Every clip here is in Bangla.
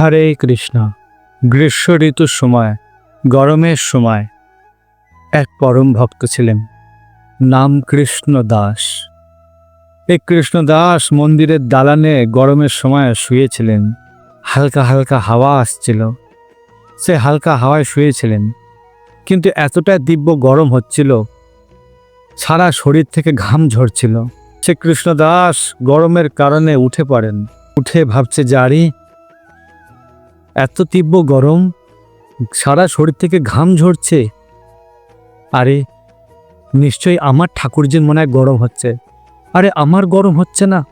হরে কৃষ্ণ। গ্রীষ্ম ঋতুর সময়, গরমের সময় এক পরম ভক্ত ছিলেন, নাম কৃষ্ণ দাস। এই কৃষ্ণ দাস মন্দিরের দালানে গরমের সময় শুয়েছিলেন। হালকা হালকা হাওয়া আসছিল। সে হালকা হাওয়ায় শুয়েছিলেন। কিন্তু এতটা দিব্য গরম হচ্ছিল, সারা শরীর থেকে ঘাম ঝরছিল। সে কৃষ্ণ দাস গরমের কারণে উঠে পড়েন। উঠে ভাবছে জারি এত তীব্র গরম, সারা শরীর থেকে ঘাম ঝরছে। আরে, নিশ্চয়ই আমার ঠাকুরজির মনে হয় গরম হচ্ছে। আরে, আমার গরম হচ্ছে না।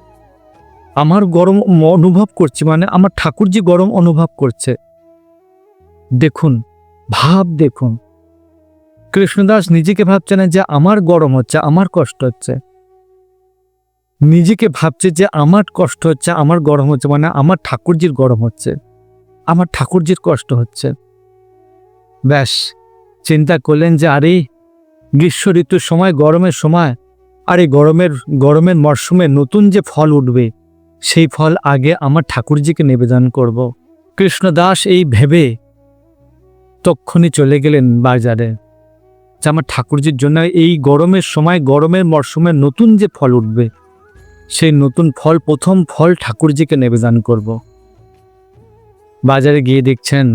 আমার গরম অনুভব করছি মানে আমার ঠাকুরজি গরম অনুভব করছে। দেখুন, ভাব দেখুন। কৃষ্ণদাস নিজেকে ভাবছে না যে আমার গরম হচ্ছে, আমার কষ্ট হচ্ছে। নিজেকে ভাবছে যে আমার কষ্ট হচ্ছে, আমার গরম হচ্ছে মানে আমার ঠাকুরজির গরম হচ্ছে। আমার ঠাকুরজির কষ্ট হচ্ছে। ব্যাস, চিন্তা করলেন যে, আরে, গ্রীষ্ম ঋতুর সময়, গরমের সময়, আর এই গরমের গরমের মরশুমে নতুন যে ফল উঠবে, সেই ফল আগে আমার ঠাকুরজিকে নিবেদন করব। কৃষ্ণদাস এই ভেবে তক্ষণি চলে গেলেন বাজারে। যে, আমার ঠাকুরজির জন্য এই গরমের সময়, গরমের মরশুমে নতুন যে ফল উঠবে, সেই নতুন ফল, প্রথম ফল ঠাকুরজিকে নিবেদন করব। বাজারে গিয়ে দেখছেন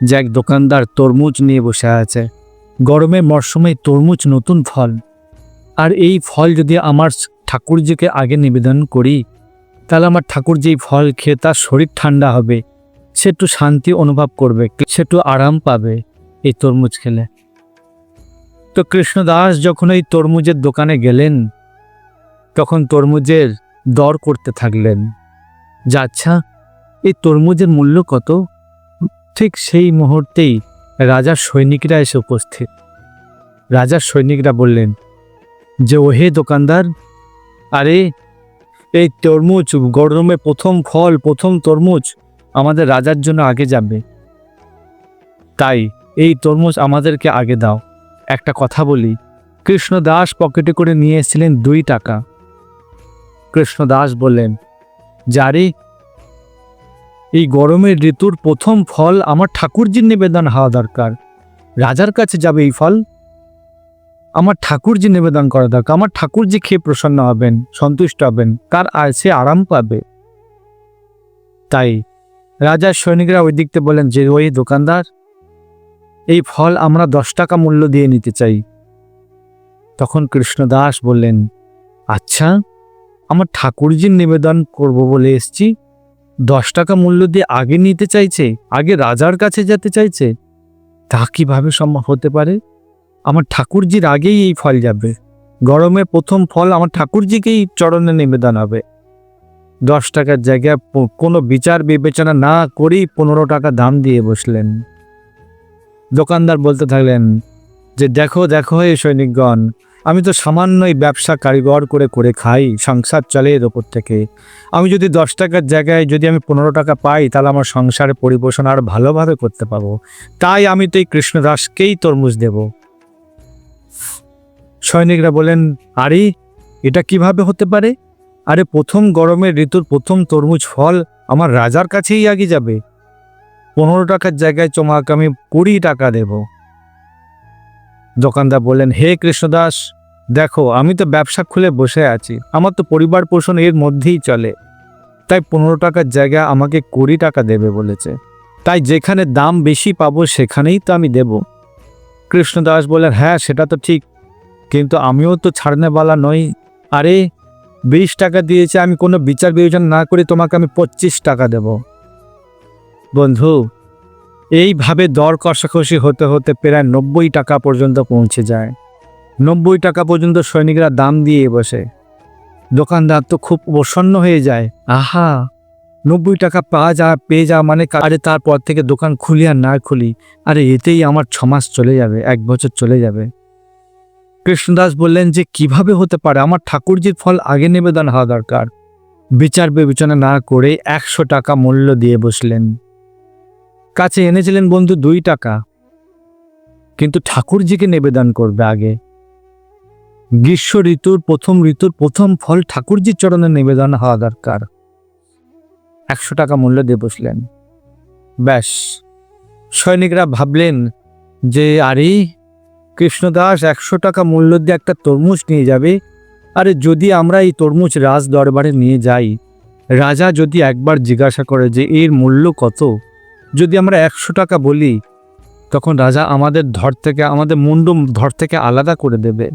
যে এক দোকানদার তরমুজ নিয়ে বসে আছে। গরমে মরশুমে তরমুজ নতুন ফল। আর এই ফল যদি আমার ঠাকুরজিকে আগে নিবেদন করি, তাহলে আমার ঠাকুরজি এই ফল খেয়ে তার শরীর ঠান্ডা হবে। সে একটু শান্তি অনুভব করবে, সে একটু আরাম পাবে এই তরমুজ খেলে। তো কৃষ্ণদাস যখন এই তরমুজের দোকানে গেলেন, তখন তরমুজের দর করতে থাকলেন। যে আচ্ছা এই তরমুজের মূল্য কত? ঠিক সেই মুহূর্তেই রাজার সৈনিকরা এসে উপস্থিত। রাজার সৈনিকরা বললেন, যে ওহে দোকানদার, আরে, এই তরমুজ গরমে প্রথম ফল, প্রথম তরমুজ আমাদের রাজার জন্য আগে যাবে। তাই এই তরমুজ আমাদেরকে আগে দাও। একটা কথা বলি, কৃষ্ণদাস পকেটে করে নিয়ে এসেছিলেন দুই টাকা। কৃষ্ণ দাস বললেন যারে এই গরমের ঋতুর প্রথম ফল আমার ঠাকুরজির নিবেদন হওয়া দরকার। রাজার কাছে যাবে এই ফল? আমার ঠাকুরজি নিবেদন করা দরকার। আমার ঠাকুরজি খেয়ে প্রসন্ন হবেন, সন্তুষ্ট হবেন। তার আর সে আরাম পাবে? তাই রাজার সৈনিকরা ওই দিকতে বলেন যে ওই দোকানদার, এই ফল আমরা দশ টাকা মূল্য দিয়ে নিতে চাই। তখন কৃষ্ণদাস বললেন আচ্ছা আমার ঠাকুরজির নিবেদন করব বলে এসছি। দশ টাকা মূল্য দিয়ে আগে নিতে চাইছে, আগে রাজার কাছে যেতে চাইছে, তা কীভাবে সম্ভব হতে পারে? আমার ঠাকুরজির আগেই এই ফল যাবে। গরমে প্রথম ফল আমার ঠাকুরজিকেই চরণে নিবেদন হবে। দশ টাকার জায়গায় কোনো বিচার বিবেচনা না করেই পনেরো টাকা দাম দিয়ে বসলেন। দোকানদার বলতে থাকলেন, যে দেখো দেখো এই সৈনিকগণ আমি তো সামান্যই ব্যবসা কারিগর করে করে খাই, সংসার চলে এর ওপর থেকে। আমি যদি দশ টাকার জায়গায় যদি আমি পনেরো টাকা পাই, তাহলে আমার সংসারে পরিপোষণ আর ভালোভাবে করতে পারব তাই আমি তো এই কৃষ্ণদাসকেই তরমুজ দেব। সৈনিকরা বলেন, আরে, এটা কীভাবে হতে পারে? আরে, প্রথম গরমের ঋতুর প্রথম তরমুজ ফল আমার রাজার কাছেই আগে যাবে। পনেরো টাকার জায়গায় তোমাকে আমি কুড়ি টাকা দেব। দোকানদার বললেন, হে কৃষ্ণদাস, দেখো, আমি তো ব্যবসা খুলে বসে আছি। আমার তো পরিবার পোষণ এর মধ্যেই চলে। তাই পনেরো টাকার জায়গা আমাকে কুড়ি টাকা দেবে বলেছে। তাই যেখানে দাম বেশি পাবো সেখানেই তো আমি দেব। কৃষ্ণদাস বললেন হ্যাঁ সেটা তো ঠিক। কিন্তু আমিও তো ছাড়নেওয়ালা নই। আরে, বিশ টাকা দিয়েছে, আমি কোনো বিচার বিবেচনা না করে তোমাকে আমি পঁচিশ টাকা দেব। বন্ধু এইভাবে দর কষাকষি হতে হতে প্রায় নব্বই টাকা পর্যন্ত পৌঁছে যায়। নব্বই টাকা পর্যন্ত সৈনিকরা দাম দিয়ে বসে। দোকানদার তো খুব প্রসন্ন হয়ে যায়। আহা, নব্বই টাকা পাওয়া যা, পেয়ে যাওয়া মানে আরে তারপর থেকে দোকান খুলি আর না খুলি। আরে এতেই আমার ছমাস চলে যাবে, এক বছর চলে যাবে। কৃষ্ণদাস বললেন যে, কীভাবে হতে পারে? আমার ঠাকুরজির ফল আগে নিবেদন হওয়া দরকার। বিচার বিবেচনা না করে একশো টাকা মূল্য দিয়ে বসলেন। কাছে এনেছিলেন বন্ধু দুই টাকা। কিন্তু ঠাকুরজিকে নিবেদন করবে আগে। গ্রীষ্ম ঋতুর প্রথম ঋতুর প্রথম ফল ঠাকুরজির চরণে নিবেদন হওয়া দরকার। একশো টাকা মূল্য দিয়ে বসলেন। ব্যাস, সৈনিকরা ভাবলেন যে, আরে, কৃষ্ণদাস একশো টাকা মূল্য দিয়ে একটা তরমুজ নিয়ে যাবে। আরে, যদি আমরা এই তরমুজ রাজ দরবারে নিয়ে যাই, রাজা যদি একবার জিজ্ঞাসা করে যে, এর মূল্য কত? যদি আমরা একশো টাকা বলি, তখন রাজা আমাদের ধর থেকে, আমাদের মুন্ড ধর থেকে আলাদা করে দেবে।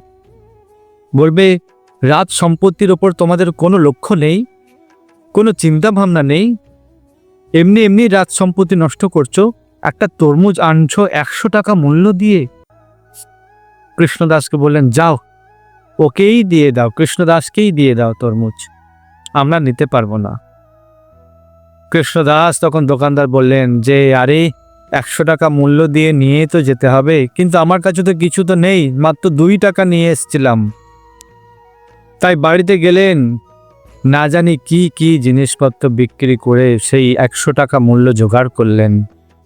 বলবে, রাজ সম্পত্তির ওপর তোমাদের কোনো লক্ষ্য নেই, কোনো চিন্তা ভাবনা নেই। এমনি এমনি রাজ সম্পত্তি নষ্ট করছ, একটা তরমুজ আনছো একশো টাকা মূল্য দিয়ে। কৃষ্ণদাসকে বললেন, যাও, ওকেই দিয়ে দাও, কৃষ্ণদাসকেই দিয়ে দাও তরমুজ। আমরা নিতে পারব না। কৃষ্ণদাস তখন দোকানদার বললেন, যে আরে, একশো টাকা মূল্য দিয়ে নিয়ে তো যেতে হবে, কিন্তু আমার কাছে তো কিছু তো নেই, মাত্র দুই টাকা নিয়ে এসেছিলাম। তাই বাড়িতে গেলেন। না জানি কি কি জিনিসপত্র বিক্রি করে সেই একশো টাকা মূল্য জোগাড় করলেন।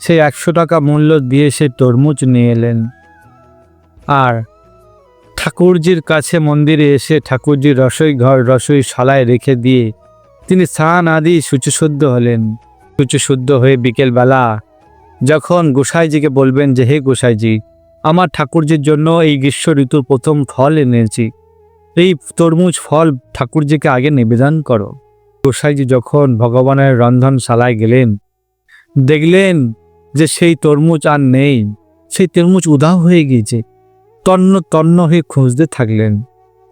সেই একশো টাকা মূল্য দিয়ে সে তরমুজ নিয়ে এলেন। আর ঠাকুরজির কাছে মন্দিরে এসে ঠাকুরজির রসই ঘর, রসই শালায় রেখে দিয়ে তিনি স্নান আদি শুচিশুদ্ধ হলেন। শুচিশুদ্ধ হয়ে বিকেলবেলা যখন গোসাইজিকে বলবেন যে, হে গোসাইজি, আমার ঠাকুরজির জন্য এই গ্রীষ্ম ঋতুর প্রথম ফল এনেছি। এই তরমুজ ফল ঠাকুরজিকে আগে নিবেদন করো। গোসাইজি যখন ভগবানের রন্ধনশালায় গেলেন, দেখলেন যে সেই তরমুজ আর নেই। সেই তরমুজ উধাও হয়ে গিয়েছে। তন্ন তন্ন হয়ে খুঁজতে থাকলেন।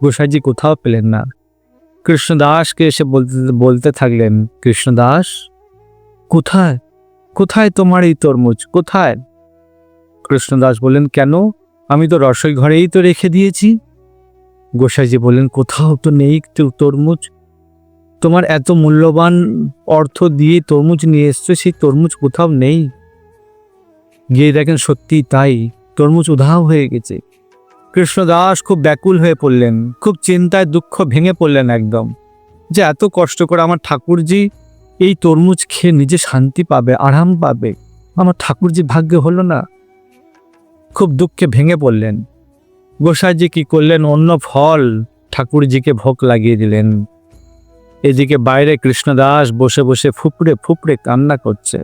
গোসাইজি কোথাও পেলেন না। কৃষ্ণদাসকে এসে বলতে বলতে থাকলেন, কৃষ্ণদাস, কোথায়? কোথায় তোমার এই তরমুজ? কোথায়? কৃষ্ণদাস বললেন, কেন? আমি তো রসই ঘরেই তো রেখে দিয়েছি। গোসাইজি বললেন, কোথাও তো নেই তরমুজ? তোমার এত মূল্যবান অর্থ দিয়ে তরমুজ নিয়ে এসছো, সেই তরমুজ কোথাও নেই? গিয়ে দেখেন সত্যি তাই, তরমুজ উধাও হয়ে গেছে। কৃষ্ণদাস খুব ব্যাকুল হয়ে পড়লেন, খুব চিন্তায় দুঃখ ভেঙে পড়লেন একদম। যে এত কষ্ট করে আমার ঠাকুরজি এই তরমুজ খেয়ে নিজে শান্তি পাবে, আরাম পাবে, আমার ঠাকুরজি ভাগ্য হলো না। খুব দুঃখে ভেঙে পড়লেন। গোসাইজি কি করলেন? অন্য ফল ঠাকুরজিকে ভোগ লাগিয়ে দিলেন। এদিকে বাইরে কৃষ্ণদাস বসে বসে ফুপড়ে ফুপড়ে কান্না করছে।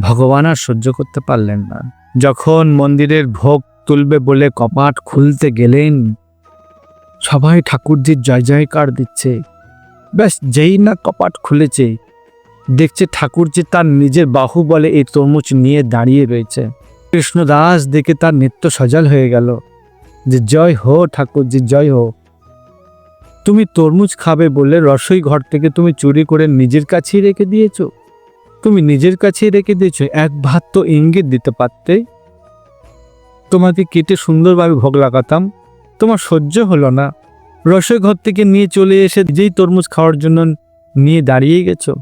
ভগবান আর সহ্য করতে পারলেন না। যখন মন্দিরের ভোগ তুলবে বলে কপাট খুলতে গেলেন। সবাই ঠাকুরজির জয় জয়কার দিচ্ছে। ব্যাস, যেই না কপাট খুলেছে, দেখছে ঠাকুরজি তার নিজের বাহু বলে এই তরমুজ নিয়ে দাঁড়িয়ে রয়েছে। কৃষ্ণদাস দেখে তার নিত্য সজাল হয়ে গেল যে, জয় হো ঠাকুরজি, জয় হো। তুমি তরমুজ খাবে বলে রসই ঘর থেকে তুমি চুরি করে নিজের কাছেই রেখে দিয়েছ? তুমি নিজের কাছেই রেখে দিয়েছ? এক ভাত তো ইঙ্গিত দিতে পারতে? তোমাকে কেটে সুন্দরভাবে ভোগ লাগাতাম। তোমার সহ্য হলো না। রসই ঘর থেকে নিয়ে চলে এসে যেই তরমুজ খাওয়ার জন্য নিয়ে দাঁড়িয়ে গেছো।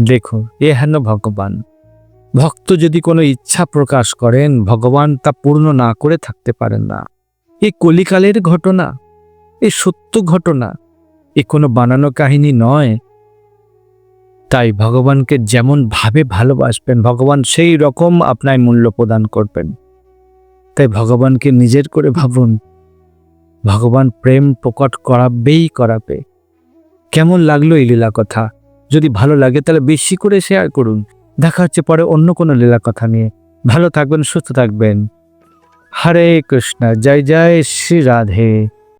দেখো, এ হেন ভগবান। ভক্ত যদি কোনো ইচ্ছা প্রকাশ করেন, ভগবান তা পূর্ণ না করে থাকতে পারেন না। এ কলিকালের ঘটনা, এ সত্য ঘটনা। এ কোনো বানানো কাহিনী নয়। তাই ভগবানকে যেমন ভাবে ভালোবাসবেন, ভগবান সেই রকম আপনায় মূল্য প্রদান করবেন। তাই ভগবানকে নিজের করে ভাবুন, ভগবান প্রেম প্রকট করাবেই করাবে। কেমন লাগল এই লীলা কথা? যদি ভালো লাগে তাহলে বেশি করে শেয়ার করুন। দেখা হচ্ছে পরে অন্য কোনো লীলা কথা নিয়ে। ভালো থাকবেন, সুস্থ থাকবেন। হরে কৃষ্ণ, জয় জয় শ্রী রাধে।